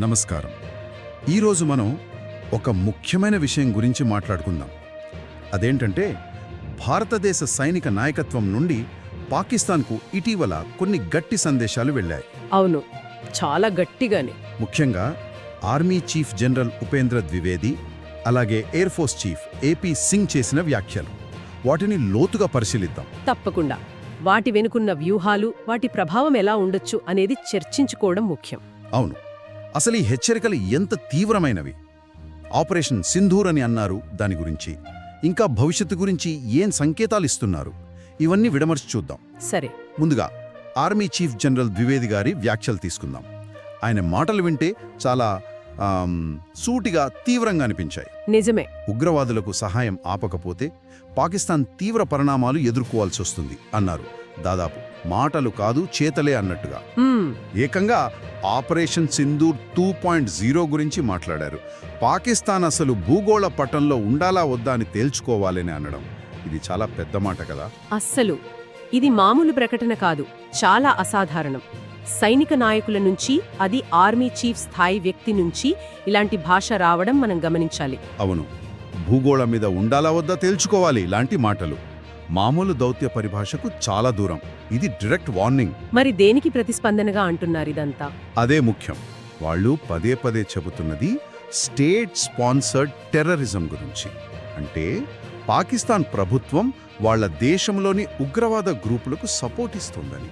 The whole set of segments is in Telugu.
నమస్కారం. ఈరోజు మనం ఒక ముఖ్యమైన విషయం గురించి మాట్లాడుకుందాం. అదేంటంటే భారతదేశ సైనిక నాయకత్వం నుండి పాకిస్తాన్కు ఇటీవల కొన్ని గట్టి సందేశాలు వెళ్ళాయి. అవును. చాలా గట్టిగానే. ముఖ్యంగా army chief general Upendra Dwivedi అలాగే air force chief AP Singh చేసిన వ్యాఖ్యలు. వాటిని లోతుగా పరిశీలిద్దాం. తప్పకుండా. వాటి వెనుకున్న వ్యూహాలు వాటి ప్రభావం ఎలా ఉండొచ్చు అనేది చర్చించుకోవడం ముఖ్యం. అవును. అసలు ఈ హెచ్చరికలు ఎంత తీవ్రమైనవి? ఆపరేషన్ సింధూర్ అని అన్నారు దాని గురించి. ఇంకా భవిష్యత్తు గురించి ఏం సంకేతాలు ఇస్తున్నారు? ఇవన్నీ విడమర్చి చూద్దాం. సరే. ముందుగా ఆర్మీ చీఫ్ జనరల్ ద్వివేది గారి వ్యాఖ్యలు తీసుకుందాం. ఆయన మాటలు వింటే చాలా సూటిగా తీవ్రంగా అనిపించాయి. నిజమే. ఉగ్రవాదులకు సహాయం ఆపకపోతే పాకిస్తాన్ తీవ్ర పరిణామాలు ఎదుర్కోవాల్సి వస్తుంది అన్నారు దాదాపు. మాటలు కాదు చేతలే అన్నట్టుగా. ఏకంగా operation Sindoor two point zero గురించి మాట్లాడారు. పాకిస్తాన్ అసలు భూగోళ పటంలో ఉండాలా వద్దా అని తేల్చుకోవాలని అనడం. ఇది చాలా పెద్ద మాట కదా? అస్సలు. ఇది మామూలు ప్రకటన కాదు. చాలా అసాధారణం. సైనిక నాయకుల నుంచి అది ఆర్మీ చీఫ్ స్థాయి వ్యక్తి నుంచి ఇలాంటి భాష రావడం మనం గమనించాలి. అవును. భూగోళం మీద ఉండాలా వద్దా తేల్చుకోవాలి ఇలాంటి మాటలు. మామూలు దౌత్య పరిభాషకు చాలా దూరం. ఇది డైరెక్ట్ వార్నింగ్ మరి దేనికి ప్రతిస్పందనగా అంటున్నారు ఇదంతా? అదే ముఖ్యం. వాళ్ళు పదే పదే చెబుతున్నది స్టేట్ స్పాన్సర్డ్ టెర్రరిజం గురించి. అంటే పాకిస్తాన్ ప్రభుత్వం వాళ్ళ దేశంలోని ఉగ్రవాద గ్రూపులకు సపోర్ట్ ఇస్తుందని.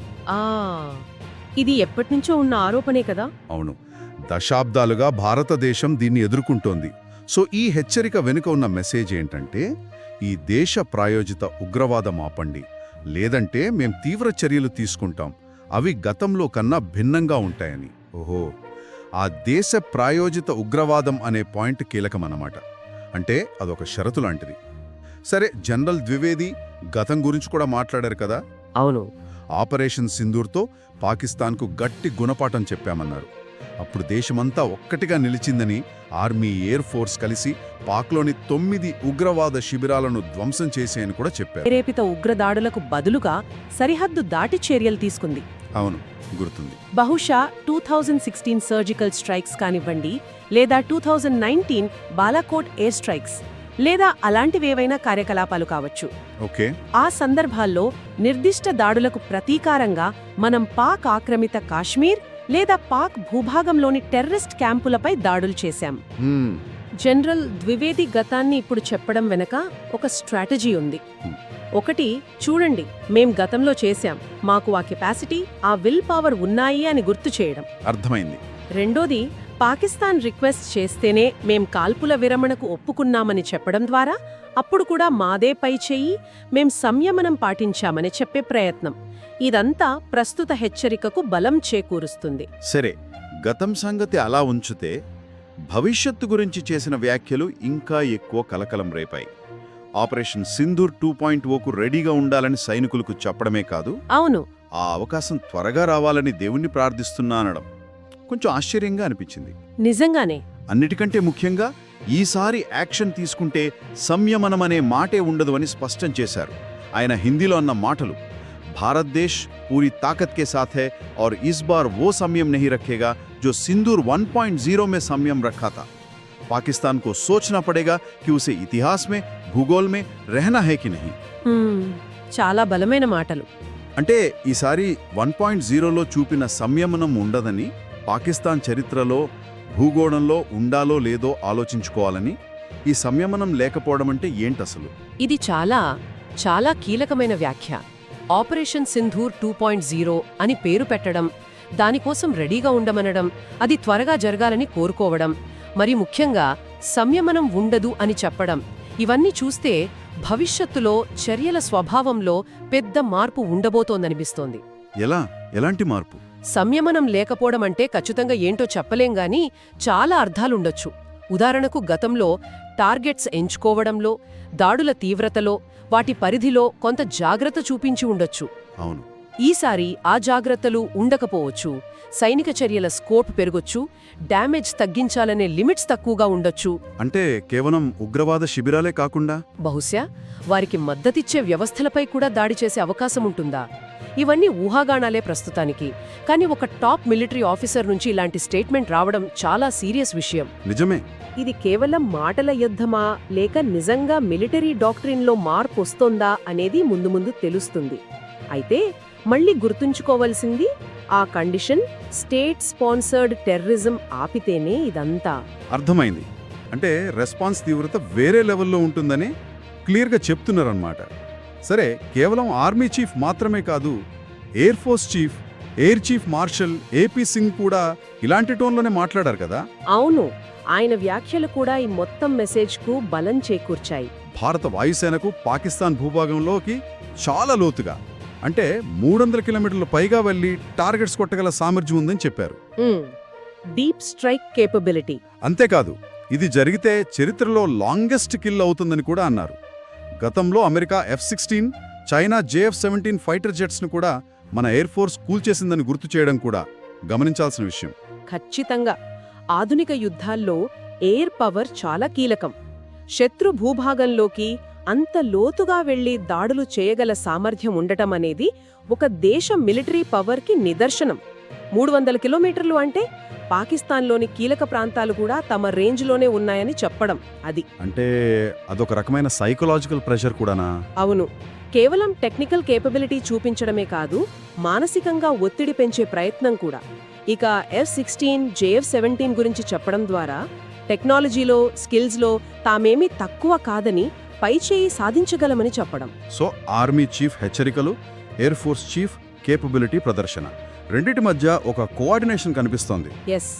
ఇది ఎప్పటినుంచో ఉన్న ఆరోపణే కదా? అవును. దశాబ్దాలుగా భారతదేశం దీన్ని ఎదుర్కొంటోంది. సో ఈ హెచ్చరిక వెనుక ఉన్న మెసేజ్ ఏంటంటే ఈ దేశ ప్రాయోజిత ఉగ్రవాదం ఆపండి. లేదంటే మేం తీవ్ర చర్యలు తీసుకుంటాం. అవి గతంలో కన్నా భిన్నంగా ఉంటాయని. ఓహో! ఆ దేశ ప్రాయోజిత ఉగ్రవాదం అనే పాయింట్ కీలకమన్నమాట. అంటే అదొక షరతు లాంటిది. సరే జనరల్ ద్వివేది గతం గురించి కూడా మాట్లాడారు కదా? అవును. ఆపరేషన్ సింధూర్తో పాకిస్తాన్కు గట్టి గుణపాఠం చెప్పామన్నారు. అప్పుడు దేశమంతా ఒక్కటిగా నిలిచిందని ఆర్మీ ఎయిర్ ఫోర్స్ కలిసి పాక్లోని తొమ్మిది ఉగ్రవాద శిబిరాలను ధ్వంసం చేసేయని కూడా చెప్పారు. ప్రేరేపిత ఉగ్రదాడులకు బదులుగా సరిహద్దు దాటి చర్యలు తీసుకుంది. అవును గుర్తుంది. బహుశా two thousand sixteen surgical strikes కానివ్వండి లేదా two thousand nineteen Balakot air strikes లేదా అలాంటివేవైనా కార్యకలాపాలు కావచ్చు. ఓకే. ఆ సందర్భాల్లో నిర్దిష్ట దాడులకు ప్రతీకారంగా మనం పాక్ ఆక్రమిత కాశ్మీర్ లేదా పాక్ భూభాగంలోని టెర్రరిస్ట్ క్యాంపులపై దాడులు చేశాం. జనరల్ ద్వివేది గతాన్ని ఇప్పుడు చెప్పడం వెనక ఒక స్ట్రాటజీ ఉంది. ఒకటి చూడండి మేం గతంలో చేశాం. మాకు ఆ కెపాసిటీ ఆ విల్ పవర్ ఉన్నాయి అని గుర్తు చేయడం. అర్థమైంది. రెండోది పాకిస్తాన్ రిక్వెస్ట్ చేస్తేనే మేం కాల్పుల విరమణకు ఒప్పుకున్నామని చెప్పడం ద్వారా అప్పుడు కూడా మాదే పై చెయ్యి మేం సంయమనం పాటించామని చెప్పే ప్రయత్నం. ఇదంతా ప్రస్తుత హెచ్చరికకు బలం చేకూరుస్తుంది. సరే గతం సంగతి అలా ఉంచితే భవిష్యత్తు గురించి చేసిన వ్యాఖ్యలు ఇంకా ఎక్కువ కలకలం రేపాయి. ఆపరేషన్ సింధూర్ టూ పాయింట్ ఓకు రెడీగా ఉండాలని సైనికులకు చెప్పడమే కాదు అవును. ఆ అవకాశం త్వరగా రావాలని దేవుణ్ణి ప్రార్థిస్తున్నా అనడం. కొంచెం ఆశ్చర్యంగా అనిపించింది. నిజంగానే. అన్నిటికంటే ముఖ్యంగా ఈసారి యాక్షన్ తీసుకుంటే సంయమనం అనే మాటే ఉండదు అని స్పష్టం చేశారు. ఆయన హిందీలో అన్న మాటలు భారతదేశ్ పూరి తాకత్ కే సాథ్ హై और इस बार वो संयम नहीं रखेगा जो सिंदूर 1.0 में संयम रखा था పాకిస్తాన్ కో सोचना పడేగా కి ఉసే ఇతిహాస్ మే భూగోల్ మే రెహనా హే కి నహి. చాలా బలమైన మాటలు. అంటే ఈసారి వన్ పాయింట్ జీరోలో చూపిన సంయమనం ఉండదని పాకిస్తాన్ చరిత్రలో భూగోళంలో ఉండాలో లేదో ఆలోచించుకోవాలని ఈ సంయమనం లేకపోవడం అంటే ఏంటసలు? ఇది చాలా చాలా కీలకమైన వ్యాఖ్య. Operation Sindoor two point zero అని పేరు పెట్టడం దానికోసం రెడీగా ఉండమనడం అది త్వరగా జరగాలని కోరుకోవడం మరి ముఖ్యంగా సంయమనం ఉండదు అని చెప్పడం ఇవన్నీ చూస్తే భవిష్యత్తులో చర్యల స్వభావంలో పెద్ద మార్పు ఉండబోతోందనిపిస్తోంది. ఎలా? ఎలాంటి మార్పు? సంయమనం లేకపోవడం అంటే ఖచ్చితంగా ఏంటో చెప్పలేం గాని చాలా అర్థాలుండొచ్చు. ఉదాహరణకు గతంలో టార్గెట్స్ ఎంచుకోవడంలో దాడుల తీవ్రతలో వాటి పరిధిలో కొంత జాగ్రత్త చూపించి ఉండొచ్చు. అవును. ఈసారి ఆ జాగ్రత్తలు ఉండకపోవచ్చు సైనిక చర్యల స్కోప్ పెరగొచ్చు డ్యామేజ్ తగ్గించాలనే లిమిట్స్ తక్కువగా ఉండొచ్చు. అంటే కేవలం ఉగ్రవాద శిబిరాలే కాకుండా? బహుశా వారికి మద్దతిచ్చే వ్యవస్థలపై కూడా దాడి చేసే అవకాశం ఉంటుందా ఇవన్నీ ఊహాగానాలే ప్రస్తుతానికి. కానీ ఒక టాప్ మిలిటరీ ఆఫీసర్ నుంచి ఇలాంటి స్టేట్మెంట్ రావడం చాలా సీరియస్ విషయం. నిజమే. ఇది కేవలం మాటల యుద్ధమా? లేక నిజంగా మిలిటరీ డాక్ట్రిన్లో మార్పు వస్తోందా అనేది ముందు ముందు తెలుస్తుంది. అయితే మళ్ళీ గుర్తుంచుకోవలసింది ఆ కండిషన్ స్టేట్ స్పాన్సర్డ్ టెర్రరిజం ఆపితేనే ఇదంతా. అర్థమైంది. అంటే రెస్పాన్స్ తీవ్రత వేరే లెవెల్లో ఉంటుందని క్లియర్గా చెప్తున్నారన్నమాట. సరే కేవలం ఆర్మీ చీఫ్ మాత్రమే కాదు air force chief air chief marshal AP Singh కూడా ఇలాంటి టోన్లోనే మాట్లాడారు కదా? అవును. ఆయన వ్యాఖ్యలు కూడా ఈ మొత్తం మెసేజ్కు బలం చేకూర్చాయి. భారత వాయుసేనకు పాకిస్తాన్ భూభాగంలోకి చాలా లోతుగా అంటే మూడొందల కిలోమీటర్ల పైగా వెళ్ళి టార్గెట్స్ కొట్టగల సామర్థ్యం ఉందని చెప్పారు. Deep strike capability. అంతేకాదు ఇది జరిగితే చరిత్రలో లాంగెస్ట్ కిల్ అవుతుందని కూడా అన్నారు. గతంలో America F sixteen China JF seventeen fighter జెట్స్ను కూడా మన ఎయిర్ ఫోర్స్ కూల్చేసిందని గుర్తు చేయడం కూడా గమనించాల్సిన విషయం. ఖచ్చితంగా. ఆధునిక యుద్ధాల్లో ఎయిర్ పవర్ చాలా కీలకం. శత్రు భూభాగంలోకి అంత లోతుగా వెళ్ళి దాడులు చేయగల సామర్థ్యం ఉండటం అనేది ఒక దేశ మిలిటరీ పవర్కి నిదర్శనం. మూడు వందల కిలోమీటర్లు అంటే పాకిస్తాన్లోని కీలక ప్రాంతాలు కూడా తమ రేంజ్లోనే ఉన్నాయని చెప్పడం అది. అంటే అదొక రకమైన సైకలాజికల్ ప్రెషర్ కూడానా? అవును. కేవలం టెక్నికల్ కేపబిలిటీ చూపించడమే కాదు మానసికంగా ఒత్తిడి పెంచే ప్రయత్నం కూడా. ఇక ఎఫ్ సిక్స్టీన్ జేఎఫ్ సెవెంటీన్ గురించి చెప్పడం ద్వారా టెక్నాలజీలో స్కిల్స్లో తామేమీ తక్కువ కాదని పైచేయి సాధించగలమని చెప్పడం. సో ఆర్మీ చీఫ్ హెచ్చరికలు ఎయిర్ ఫోర్స్ చీఫ్ కేపబిలిటీ ప్రదర్శన. రెండిటి మధ్య ఒక కోఆర్డినేషన్ కనిపిస్తోంది. ఎస్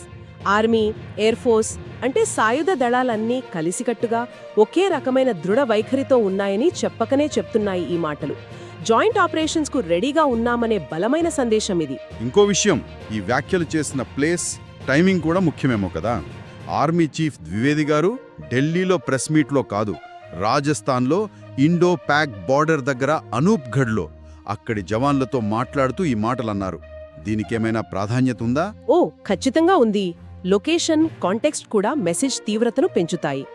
ఆర్మీ ఎయిర్ ఫోర్స్ అంటే సాయుధ దళాలన్నీ కలిసికట్టుగా ఒకే రకమైన దృఢ వైఖరితో ఉన్నాయని చెప్పకనే చెప్తున్నాయి ఈ మాటలు. జాయింట్ ఆపరేషన్స్కు రెడీగా ఉన్నామనే బలమైన సందేశం ఇది. ఇంకో విషయం ఈ వ్యాఖ్యలు చేసిన ప్లేస్ టైమింగ్ కూడా ముఖ్యమేమో కదా. ఆర్మీ చీఫ్ ద్వివేది గారు ఢిల్లీలో ప్రెస్ మీట్లో కాదు రాజస్థాన్లో ఇండో ప్యాక్ బార్డర్ దగ్గర అనూప్గఢ్లో అక్కడి జవాన్లతో మాట్లాడుతూ ఈ మాటలన్నారు. దీనికేమైనా ప్రాధాన్యత ఉందా? ఓ ఖచ్చితంగా ఉంది. లొకేషన్ కాంటెక్స్ట్ కూడా మెసేజ్ తీవ్రతను పెంచుతాయి.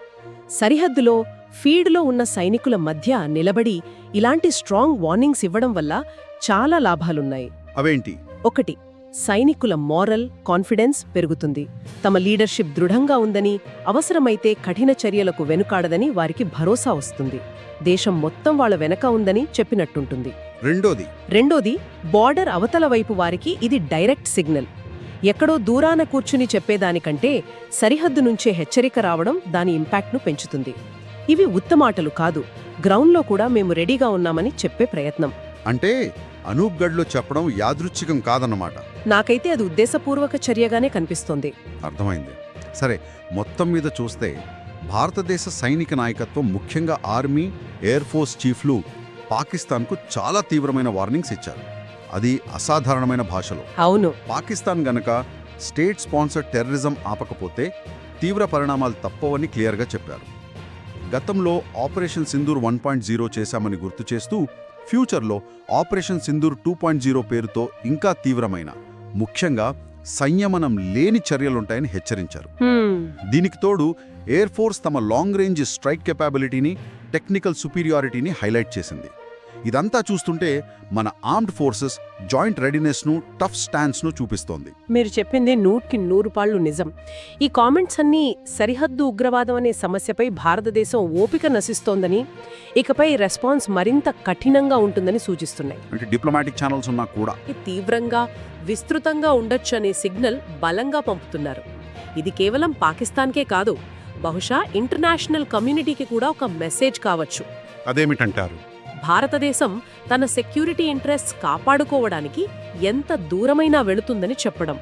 సరిహద్దులో ఫీల్డ్లో ఉన్న సైనికుల మధ్య నిలబడి ఇలాంటి స్ట్రాంగ్ వార్నింగ్స్ ఇవ్వడం వల్ల చాలా లాభాలున్నాయి. అవేంటి? ఒకటి సైనికుల మోరల్ కాన్ఫిడెన్స్ పెరుగుతుంది. తమ లీడర్షిప్ దృఢంగా ఉందని అవసరమైతే కఠిన చర్యలకు వెనుకాడదని వారికి భరోసా వస్తుంది. దేశం మొత్తం వాళ్ళ వెనక ఉందని చెప్పినట్టుంటుంది. రెండోది. రెండోది బార్డర్ అవతల వైపు వారికి ఇది డైరెక్ట్ సిగ్నల్. ఎక్కడో దూరాన కూర్చుని చెప్పేదానికంటే సరిహద్దు నుంచే హెచ్చరిక రావడం దాని ఇంపాక్ట్ను పెంచుతుంది. ఇవి ఉత్తమాటలు కాదు గ్రౌండ్లో కూడా మేము రెడీగా ఉన్నామని చెప్పే ప్రయత్నం. అంటే అనూప్గఢ్లో చెప్పడం యాదృచ్ఛికం కాదన్నమాట. నాకైతే అది ఉద్దేశపూర్వక చర్యగానే కనిపిస్తోంది. అర్థమైంది. సరే మొత్తం మీద చూస్తే భారతదేశ సైనిక నాయకత్వం ముఖ్యంగా ఆర్మీ ఎయిర్ ఫోర్స్ చీఫ్లు పాకిస్తాన్కు చాలా తీవ్రమైన వార్నింగ్స్ ఇచ్చారు. అది అసాధారణమైన భాషలో. అవును. పాకిస్తాన్ గనక స్టేట్ స్పాన్సర్డ్ టెర్రరిజం ఆపకపోతే తీవ్ర పరిణామాలు తప్పవని క్లియర్గా చెప్పారు. గతంలో operation Sindoor one point zero చేశామని గుర్తు చేస్తూ ఫ్యూచర్లో operation Sindoor two point zero పేరుతో ఇంకా తీవ్రమైన ముఖ్యంగా సంయమనం లేని చర్యలుంటాయని హెచ్చరించారు. దీనికి తోడు ఎయిర్ ఫోర్స్ తమ లాంగ్ రేంజ్ స్ట్రైక్ కెపాబిలిటీని టెక్నికల్ సుపీరియారిటీని హైలైట్ చేసింది. ఇదంతా చూస్తుంటే మన ఆర్మ్డ్ ఫోర్సెస్ జాయింట్ రెడీనెస్ను టఫ్ స్టాండ్స్ను చూపిస్తోంది. మీరు చెప్పింది నూటికి నూరు పాళ్ళు నిజం. ఈ కామెంట్స్ అన్నీ సరిహద్దు ఉగ్రవాదం అనే సమస్యపై భారతదేశం ఓపిక నశిస్తోందని ఇకపై రెస్పాన్స్ మరింత కఠినంగా ఉంటుందని సూచిస్తున్నాయి. అంటే డిప్లొమాటిక్ ఛానల్స్ ఉన్నా కూడా. తీవ్రంగా విస్తృతంగా ఉండొచ్చు అనే సిగ్నల్ బలంగా పంపుతున్నారు. ఇది కేవలం పాకిస్తాన్కే కాదు బహుశా ఇంటర్నేషనల్ కమ్యూనిటీకి కూడా ఒక మెసేజ్ కావచ్చు. అదేమిటంటారు? భారతదేశం తన సెక్యూరిటీ ఇంట్రెస్ట్స్ కాపాడుకోవడానికి ఎంత దూరమైనా వెళుతుందని చెప్పడం.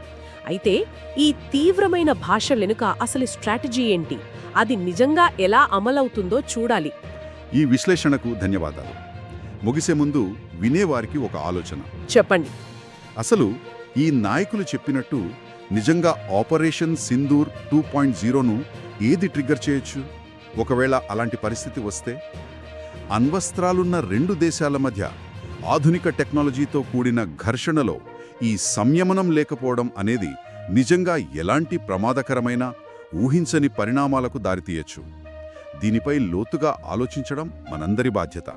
అయితే ఈ తీవ్రమైన భాష వెనుక అసలు స్ట్రాటజీ ఏంటి? అది నిజంగా ఎలా అమలవుతుందో చూడాలి. ఈ విశ్లేషణకు ధన్యవాదాలు. ముగిసే ముందు వినేవారికి ఒక ఆలోచన. చెప్పండి. అసలు ఈ నాయకులు చెప్పినట్టు నిజంగా ఆపరేషన్ సింధూర్ టూ పాయింట్ జీరోను ఏది ట్రిగ్గర్ చేయొచ్చు? ఒకవేళ అలాంటి పరిస్థితి వస్తే? అణ్వస్త్రాలున్న రెండు దేశాల మధ్య ఆధునిక టెక్నాలజీతో కూడిన ఘర్షణలో ఈ సంయమనం లేకపోవడం అనేది నిజంగా ఎలాంటి ప్రమాదకరమైన ఊహించని పరిణామాలకు దారితీయచ్చు. దీనిపై లోతుగా ఆలోచించడం మనందరి బాధ్యత.